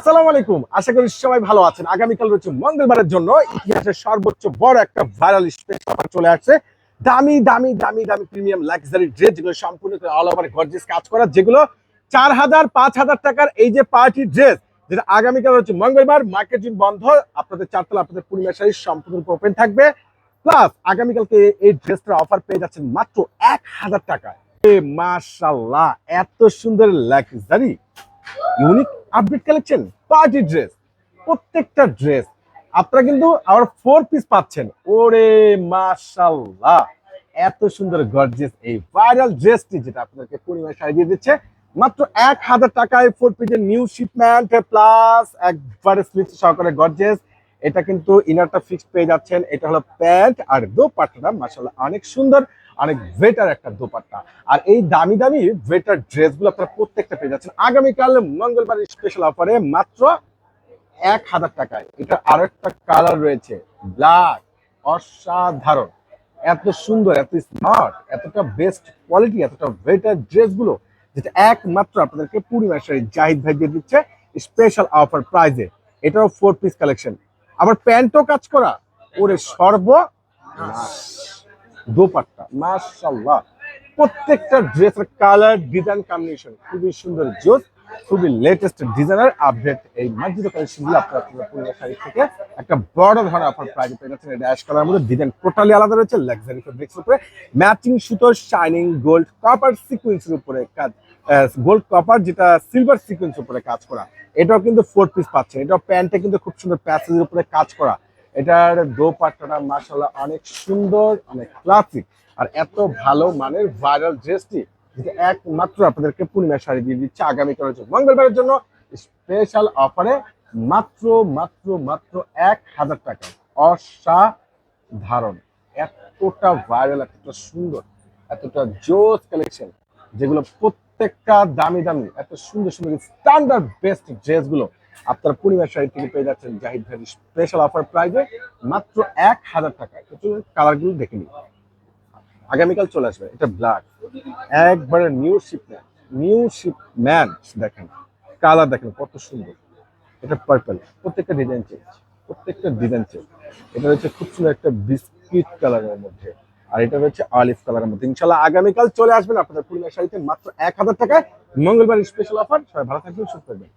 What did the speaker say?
আসসালামু আলাইকুম। আশা করি সবাই ভালো আছেন। আগামীকাল রয়েছে মঙ্গলবারের জন্য ইতিহাসের সর্বোচ্চ বড় একটা ভাইরাল স্পেশাল চলে আসছে। দামি দামি দামি দামি প্রিমিয়াম লাক্সারি ড্রেস যেগুলো সম্পূর্ণ অল ওভার গর্জিয়াস কাজ করা, যেগুলো চার হাজার, পাঁচ হাজার টাকার এই যে পার্টি ড্রেস যেটা আগামীকাল হচ্ছে মঙ্গলবার মার্কেট দিন বন্ধ, আপনাদের চারতলা, আপনাদের পূর্ণিমা শাড়ি সম্পূর্ণ ওপেন থাকবে। প্লাস আগামীকালকে এই ড্রেসটার অফার পেয়ে যাচ্ছেন মাত্র এক হাজার টাকায়। এ মাশাল্লাহ এত সুন্দর luxury unique update collection party dress প্রত্যেকটা ড্রেস আপনারা কিন্তু আবার ফোর পিস পাচ্ছেন। ওরে মাশাল্লাহ! এত সুন্দর গর্জিয়াস এই ভাইরাল ড্রেসটি যেটা আপনাদেরকে পূর্ণিমায় শাড়ি দিয়ে দিচ্ছে। মাত্র এক হাজার টাকায় ফোর পিসের নিউ শিপমেন্ট প্লাস একবারে স্লিপ সহকারে গর্জিয়াস এটা কিন্তু ইনারটা ফিক্সড পেয়ে যাচ্ছেন। এটা হলো প্যান্ট আর দোপাট্টাটা, মাশাল্লাহ, অনেক সুন্দর। অনেক ভেটার একটা দোপাট্টা। আর এই দামি দামি ভেটার ড্রেসগুলো আপনারা প্রত্যেকটা পেয়ে যাচ্ছেন। আগামীকাল মঙ্গলবার স্পেশাল অফারে মাত্র এক হাজার টাকায়। এটা আরও একটা কালার রয়েছে ব্ল্যাক অসাধারণ। এত সুন্দর, এত স্মার্ট এতটা বেস্ট কোয়ালিটি এতটা ভেটার ড্রেসগুলো, যেটা একমাত্র আপনাদেরকে পূর্ণিমা শাড়ি জাহিদ ভাই দিয়ে দিচ্ছে স্পেশাল অফার প্রাইজে এটাও ফোর পিস কালেকশন আবার প্যান্টও কাজ করা। ওরে সর্ব দোপাট্টা মাশাল্লাহ প্রত্যেকটা ড্রেসের কালার ডিজাইন কম্বিনেশন খুবই সুন্দর জোস খুবই লেটেস্ট ডিজাইনার আপডেট এই মার্জিত কালেকশনগুলো আপনারা পূর্ণিমা শাড়ি থেকে একটা বড় ধরনের আপনার প্রাইজে পেয়ে যাচ্ছেন। অ্যাশ কালার মধ্যে ডিজাইন টোটালি আলাদা রয়েছে লাক্সারি ফেব্রিক্স উপরে। ম্যাচিং সুতোর শাইনিং গোল্ড কপার সিকুয়েন্সের উপরে কাজ গোল্ড কপার যেটা সিলভার সিকুয়েন্স উপরে কাজ করা। এটাও কিন্তু ফোর পিস পাচ্ছেন। এটাও প্যান্টে কিন্তু খুব সুন্দর প্যাসেজের উপরে কাজ করা। এটার দোপাট্টাটা মাসাল্লাহ অনেক সুন্দর, অনেক ক্লাসিক আর এত ভালো মানের ভাইরাল ড্রেসটি একমাত্র আপনাদেরকে পূর্ণিমা শাড়ি দিয়ে দিচ্ছে আগামীকাল হচ্ছে মঙ্গলবারের জন্য স্পেশাল অফারে মাত্র মাত্র মাত্র এক হাজার টাকা। অসাধারণ। এতটা ভাইরাল এতটা সুন্দর, এতটা জোস কালেকশন যেগুলো প্রত্যেকটা দামি দামি, এত সুন্দর সুন্দর স্ট্যান্ডার্ড বেস্ট ড্রেসগুলো আপনার পূর্ণিমা শাড়ি থেকে পেয়ে যাচ্ছেন জাহিদ ভাইয়ের স্পেশাল অফার প্রাইজে মাত্র এক হাজার টাকায় চলুন কালারগুলো দেখে নিন আগামীকাল চলে আসবে, এটা ব্ল্যাক একবারে নিউ শিপম্যান নিউ শিপম্যান দেখেন কালার দেখেন কত সুন্দর। এটা পার্পল প্রত্যেকটা ডিজাইন চেঞ্জ প্রত্যেকটা ডিজাইন চেঞ্জ এটা হচ্ছে খুব সুন্দর একটা বিস্কিট কালারের মধ্যে, আর এটা হচ্ছে অলিভ কালারের মধ্যে। ইনশাল্লাহ আগামীকাল চলে আসবেন আপনাদের পূর্ণিমা শাড়িতে মাত্র এক হাজার টাকায়। মঙ্গলবার স্পেশাল অফার সবাই ভালো থাকবেন, সুস্থ থাকবেন।